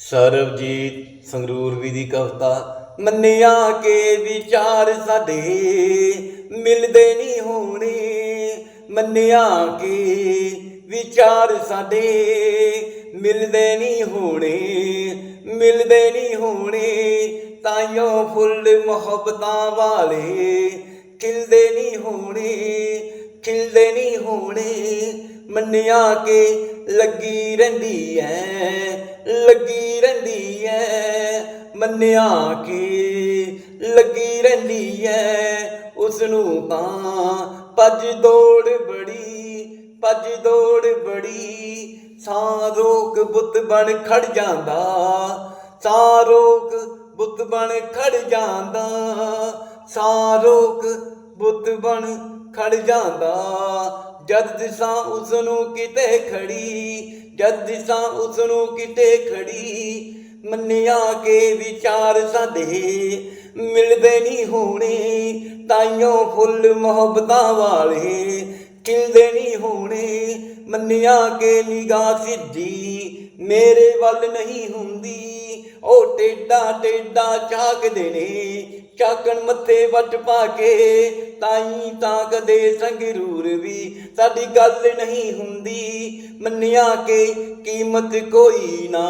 ਸਰਬਜੀਤ ਸੰਗਰੂਰਵੀ ਦੀ ਕਵਿਤਾ, ਮੰਨਿਆ ਕੇ ਵਿਚਾਰ ਸਾਡੇ ਮਿਲਦੇ ਨਹੀਂ ਹੋਣੇ। ਮੰਨਿਆ ਕੇ ਵਿਚਾਰ ਸਾਡੇ ਮਿਲਦੇ ਨਹੀਂ ਹੋਣੇ। ਮਿਲਦੇ ਨਹੀਂ ਹੋਣੇ ਤਾਈਓ ਫੁੱਲ ਮੁਹੱਬਤਾਂ ਵਾਲੇ ਖਿਲਦੇ ਨਹੀਂ ਹੋਣੇ, ਖਿਲਦੇ ਨਹੀਂ ਹੋਣੇ। ਮੰਨਿਆ ਕੇ ਲੱਗੀ ਰਹਿੰਦੀ ਐ ਲੱਗੀ ਰਹਿੰਦੀ ਐ, ਮੰਨਿਆ ਕਿ ਲੱਗੀ ਰਹਿੰਦੀ ਐ। ਉਸ ਨੂੰ ਤਾਂ ਭੱਜ ਦੌੜ ਬੜੀ, ਭੱਜ ਦੌੜ ਬੜੀ। ਸਾਂ ਰੋਕ ਬੁੱਤ ਬਣ ਖੜ ਜਾਂਦਾ ਸਾਂ ਰੋਕ ਬੁੱਤ ਬਣ ਖੜ ਜਾਂਦਾ ਸਾਂ ਰੋਕ ਬੁੱਤ ਬਣ ਖੜ ਜਾਂਦਾ। ਜਦ ਦਿਸਾਂ ਉਸ ਨੂੰ ਕਿਤੇ ਖੜੀ, ਜਦ ਦਿਸਾਂ ਉਸ ਨੂੰ ਕਿਤੇ ਖੜੀ, ਮੰਨਿਆ ਕੇ ਵਿਚਾਰ ਸਾਡੇ ਮਿਲਦੇ ਨਹੀਂ ਹੋਣੇ, ਤਾਈਓ ਫੁੱਲ ਮੁਹੱਬਤਾਂ ਵਾਲੇ ਖਿਲਦੇ ਨਹੀਂ ਹੋਣੇ, ਮੰਨਿਆ ਕੇ ਨਿਗਾਹ ਸਿੱਧੀ ਮੇਰੇ ਵੱਲ ਨਹੀਂ ਹੁੰਦੀ। ਉਹ ਟੇਡਾ ਟੇਡਾ ਚਾਕਦੇ ਨੇ ਚਾਕਣ ਮੱਥੇ ਵੱਟ ਪਾ ਕੇ, ਤਾਈ ਤਾਂ ਕਦੇ ਸੰਗਰੂਰ ਵੀ ਸਾਡੀ ਗੱਲ ਨਹੀਂ ਹੁੰਦੀ। ਮੰਨਿਆ ਕੇ ਕੀਮਤ ਕੋਈ ਨਾ